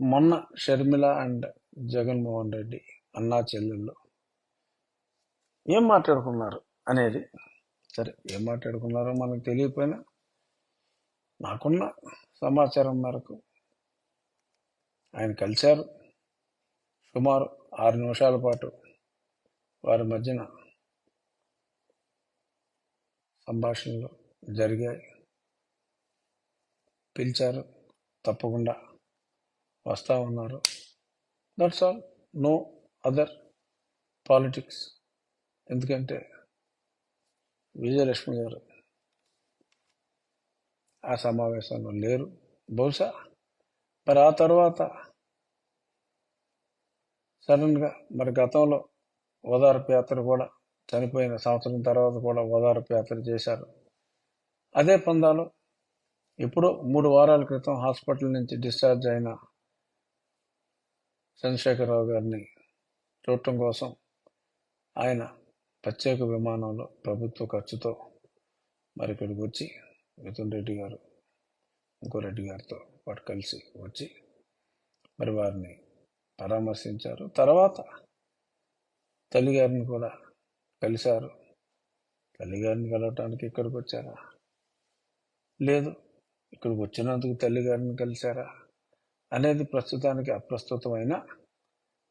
మొన్న షర్మిల అండ్ జగన్మోహన్ రెడ్డి అన్నా చెల్లెళ్ళు ఏం మాట్లాడుకున్నారు అనేది? సరే ఏం మాట్లాడుకున్నారో మనకు తెలియకపోయినా నాకున్న సమాచారం మేరకు ఆయన కలిశారు. సుమారు ఆరు నిమిషాల పాటు వారి మధ్యన సంభాషణలు జరిగాయి. పిలిచారు. తప్పకుండా వస్తూ ఉన్నారు. That's all no other politics ఎందుకంటే విజయలక్ష్మి గారు ఆ సమావేశంలో లేరు. బహుశా మరి ఆ తర్వాత సడన్గా మరి గతంలో ఓదార్పు యాత్ర కూడా చనిపోయిన సంవత్సరం తర్వాత కూడా ఓదార్పు యాత్ర చేశారు. అదే పందాలో ఇప్పుడు మూడు వారాల క్రితం హాస్పిటల్ నుంచి డిశ్చార్జ్ అయిన చంద్రశేఖరరావు గారిని చూడటం కోసం ఆయన ప్రత్యేక విమానంలో ప్రభుత్వ ఖర్చుతో మరి ఇక్కడికి వచ్చి మిథున్ రెడ్డి గారు ఇంకో రెడ్డి గారితో పాటు కలిసి వచ్చి మరి వారిని పరామర్శించారు. తర్వాత తల్లిగారిని కూడా కలిశారు. తల్లిగారిని కలవటానికి ఇక్కడికి వచ్చారా లేదు ఇక్కడికి వచ్చినందుకు తల్లిగారిని కలిశారా? అనేది ప్రస్తుతానికి అప్రస్తుతమైన.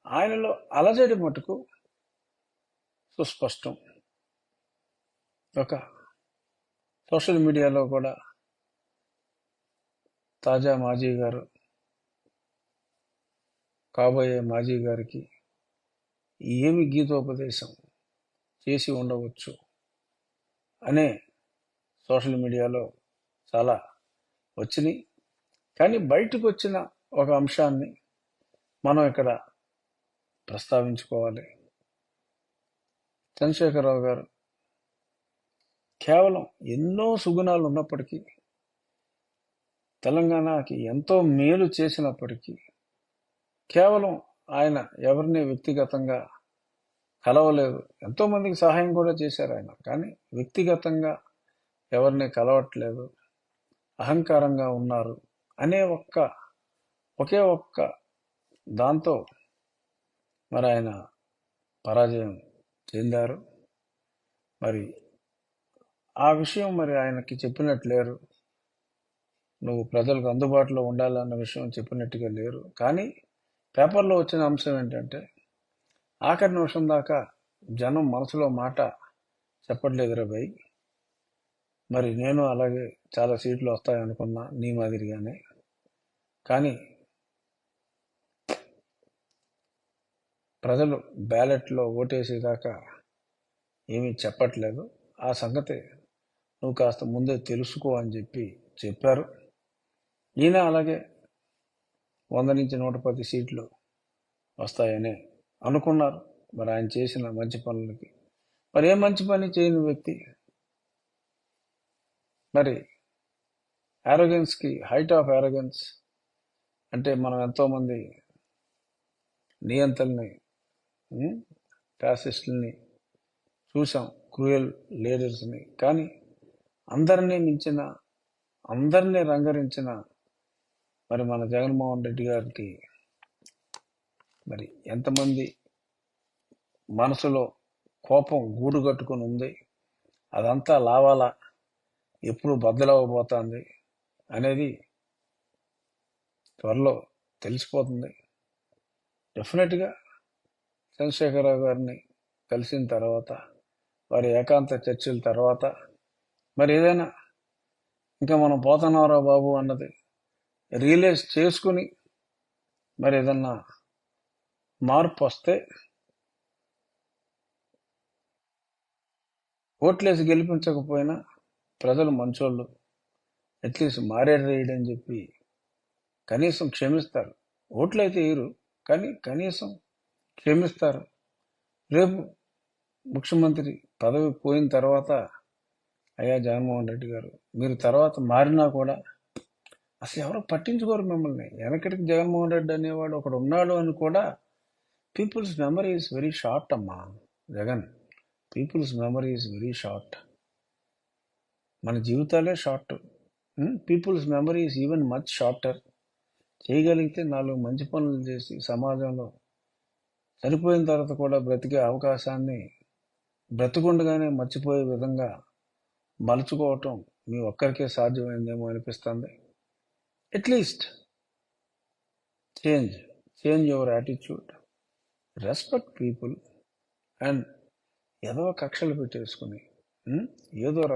ఆయనలో అలజడి మటుకు సుస్పష్టం. ఒక సోషల్ మీడియాలో కూడా తాజా మాజీ గారు కాబోయే మాజీ గారికి ఏమి గీతోపదేశం చేసి ఉండవచ్చు అనే సోషల్ మీడియాలో చాలా వచ్చినాయి. కానీ బయటకు వచ్చిన ఒక అంశాన్ని మనం ఇక్కడ ప్రస్తావించుకోవాలి. చంద్రశేఖరరావు గారు కేవలం ఎన్నో సుగుణాలు ఉన్నప్పటికీ తెలంగాణకి ఎంతో మేలు చేసినప్పటికీ కేవలం ఆయన ఎవరిని వ్యక్తిగతంగా కలవలేదు. ఎంతోమందికి సహాయం కూడా చేశారు ఆయన కానీ వ్యక్తిగతంగా ఎవరిని కలవట్లేదు. అహంకారంగా ఉన్నారు అనే ఒక్క ఒకే ఒక్క దాంతో మరి ఆయన పరాజయం చెందారు. మరి ఆ విషయం మరి ఆయనకి చెప్పినట్టు లేరు. నువ్వు ప్రజలకు అందుబాటులో ఉండాలన్న విషయం చెప్పినట్టుగా లేరు. కానీ పేపర్లో వచ్చిన అంశం ఏంటంటే ఆఖరి నిమిషం దాకా జనం మనసులో మాట చెప్పట్లేదు భయ్ మరి నేను అలాగే చాలా సీట్లు వస్తాయనుకున్నా నీ మాదిరిగానే. కానీ ప్రజలు బ్యాలెట్లో ఓటేసేదాకా ఏమీ చెప్పట్లేదు. ఆ సంగతి నువ్వు కాస్త ముందే తెలుసుకో అని చెప్పి చెప్పారు. ఈయన అలాగే వంద నుంచి నూట పది సీట్లు వస్తాయని అనుకున్నారు. మరి ఆయన చేసిన మంచి పనులకి. మరి ఏ మంచి పని చేయని వ్యక్తి? మరి యారోగెన్స్కి హైట్ ఆఫ్ యారోగెన్స్ అంటే మనం ఎంతోమంది నియంత్రణని ఫ్యాసిస్టుల్ని చూసాం క్రూయల్ లీడర్స్ని కానీ అందరినీ మించిన అందరినీ రంగరించిన మరి మన జగన్మోహన్ రెడ్డి గారికి మరి ఎంతమంది మనసులో కోపం గూడు కట్టుకుని ఉంది అదంతా లావాలా ఎప్పుడు బద్దలవ్వబోతోంది అనేది త్వరలో తెలిసిపోతుంది. డెఫినెట్గా చంద్రశేఖరరావు గారిని కలిసిన తర్వాత వారి ఏకాంత చర్చల తర్వాత మరి ఏదైనా ఇంకా మనం పోతున్నారా బాబు అన్నది రియలైజ్ చేసుకుని మరి ఏదన్నా మార్పు వస్తే ఓట్లేసి గెలిపించకపోయినా ప్రజలు మంచోళ్ళు. అట్లీస్ట్ మారేడు రేయడని చెప్పి కనీసం క్షమిస్తారు. ఓట్లు అయితే వేయరు కానీ కనీసం క్షమిస్తారు. రేపు ముఖ్యమంత్రి పదవి పోయిన తర్వాత అయ్యా జగన్మోహన్ రెడ్డి గారు మీరు తర్వాత మారినా కూడా అసలు ఎవరు పట్టించుకోరు మిమ్మల్ని. వెనకటికి జగన్మోహన్ రెడ్డి అనేవాడు ఒకడు ఉన్నాడు అని కూడా people's memory is very short అమ్మా Jagan. People's memory is very short మన జీవితాలే short people's memory is even much shorter చేయగలిగితే నాలుగు మంచి పనులు చేసి సమాజంలో చనిపోయిన తర్వాత కూడా బ్రతికే అవకాశాన్ని బ్రతికుండగానే మర్చిపోయే విధంగా మలుచుకోవటం మీ ఒక్కరికే సాధ్యమైందేమో అనిపిస్తుంది. At least change change your attitude respect people and ఏదో కక్షలు పెట్టేసుకుని ఏదో రక